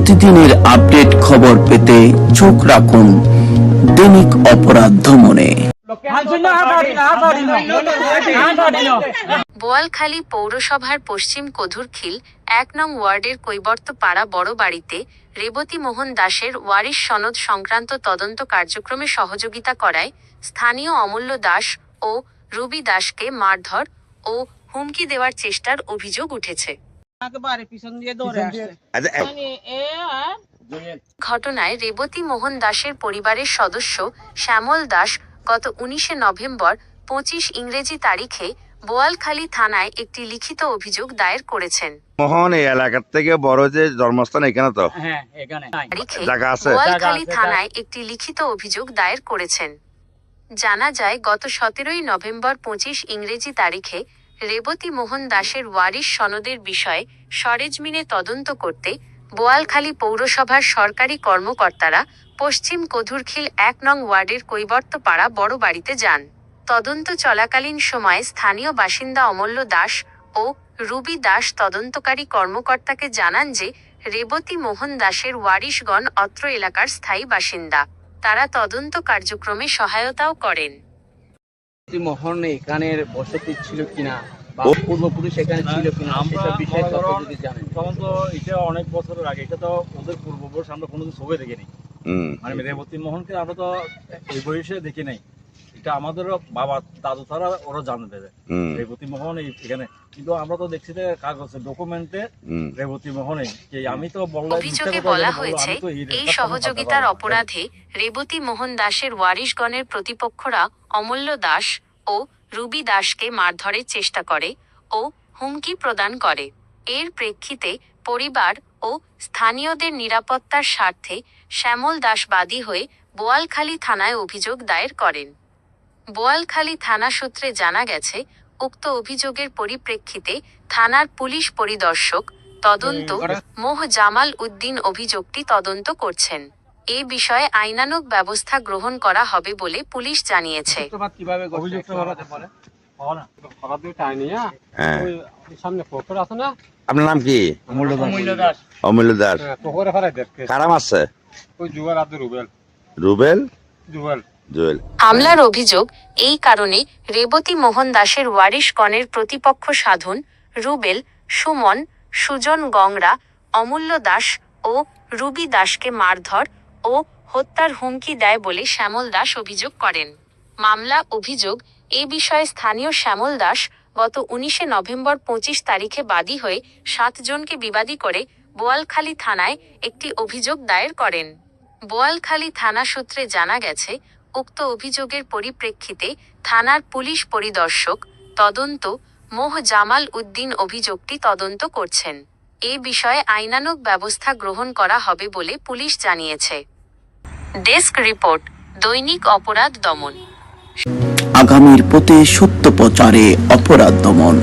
প্রতিদিনের আপডেট খবর পেতে চোখ রাখুন দৈনিক অপরাধ ধমনে। বোয়ালখালী পৌরসভার পশ্চিম কধুরখিল এক নং ওয়ার্ডের কৈবর্ত পাড়া বড় বাড়িতে রেবতী মোহন দাসের ওয়ারিশ সনদ সংক্রান্ত তদন্ত কার্যক্রমে সহযোগিতা করায় স্থানীয় অমূল্য দাস ও রুবি দাসকে মারধর ও হুমকি দেওয়ার চেষ্টার অভিযোগ উঠেছে। একেবারে পিছন দিয়ে দৌড়ে আসছে। আচ্ছা মানে ঘটনায় রেবতী মোহন দাসের পরিবারের সদস্য শ্যামল দাস গত উনিশে নভেম্বর পঁচিশ ইংরেজি তারিখে বোয়ালখালী থানায় একটি লিখিত অভিযোগ দায়ের করেছেন। মোহন এই এলাকার থেকে বড় যে জন্মস্থান এখানে তো? হ্যাঁ এখানে। তারিখে জায়গা আছে। বোয়ালখালী থানায় একটি লিখিত অভিযোগ দায়ের করেছেন। জানা যায় গত সতেরোই নভেম্বর পঁচিশ ইংরেজি তারিখে রেবতী মোহন দাসের ওয়ারিশ সনদের বিষয়ে সরেজমিনে তদন্ত করতে বোয়ালখালী পৌরসভার সরকারি কর্মকর্তারা পশ্চিম কধুরখিল এক নং ওয়ার্ডের কৈবর্ত পাড়া বড় বাড়িতে যান। তদন্ত চলাকালীন সময়ে স্থানীয় বাসিন্দা অমূল্য দাস ও রুবি দাস তদন্তকারী কর্মকর্তাকে জানান যে, রেবতী মোহন দাসের ওয়ারিশগণ অত্র এলাকার স্থায়ী বাসিন্দা। তারা তদন্ত কার্যক্রমে সহায়তাও করেন। মোহন এখানের বসতি ছিল কিনা। পূর্বপুরুষ এখানে ছিল কিনা আমরা- সেসব বিষয়ে আমরা তথ্য ধরুন- যদি জানেন। তখন তো এটা অনেক বছরের আগে এটা তো ওদের পূর্বপুরুষ আমরা কোনোদিন ছবি দেখিনি। মানে রেবতী মোহনকে আমরা তো এই বয়সে দেখি নাই। এটা আমাদেরও বাবা দাদু তারা ওরা জানতে রেবতী মোহন এখানে। কিন্তু আমরা তো দেখছি যে কাগজে ডকুমেন্টে রেবতী মোহনে যে আমি তো বললাম অভিযোগে বলা হয়েছে এই সহযোগিতার অপরাধে রেবতী মোহন দাসের ওয়ারিশগণের প্রতিপক্ষরা অমূল্য দাস ও রুবি দাসকে মারধরের চেষ্টা করে ও হুমকি প্রদান করে। এর প্রেক্ষিতে পরিবার ও স্থানীয়দের নিরাপত্তার স্বার্থে শ্যামল দাস বাদী হয়ে বোয়ালখালী থানায় অভিযোগ দায়ের করেন। বোয়ালখালী থানা সূত্রে জানা গেছে উক্ত অভিযোগের পরিপ্রেক্ষিতে থানার পুলিশ পরিদর্শক তদন্ত মোহ জামাল উদ্দিন অভিযোগটি তদন্ত করছেন। এ বিষয়ে আইনানুগ ব্যবস্থা গ্রহণ করা হবে বলে পুলিশ জানিয়েছে। হ্যাঁ? না? আপনার নাম কি? অমূল্য দাস। অমূল্য দাস। হ্যাঁ, রুবেল। হামলার অভিযোগ এই কারণে রেবতী মোহন দাসের ওয়ারিশ ওয়ারিশগণের প্রতিপক্ষ সাধন রুবেল সুমন সুজন গংরা অমূল্য দাস ও রুবি দাসকে মারধর ও হত্যার হুমকি দেয় বলে শ্যামল দাস অভিযোগ করেন। মামলা, অভিযোগ, এ বিষয়ে স্থানীয় শ্যামল দাস গত উনিশে নভেম্বর পঁচিশ তারিখে বাদী হয়ে সাতজনকে বিবাদী করে বোয়ালখালী থানায় একটি অভিযোগ দায়ের করেন। বোয়ালখালী থানা সূত্রে জানা গেছে, উক্ত অভিযোগের পরিপ্রেক্ষিতে থানার পুলিশ পরিদর্শক তদন্ত, মোহ জামাল উদ্দিন অভিযোগটি তদন্ত করছেন। এ বিষয়ে আইনানুগ ব্যবস্থা গ্রহণ করা হবে বলে পুলিশ জানিয়েছে। ডেস্ক রিপোর্ট দৈনিক অপরাধ দমন। আগামীর পথে সত্য প্রচারে অপরাধ দমন।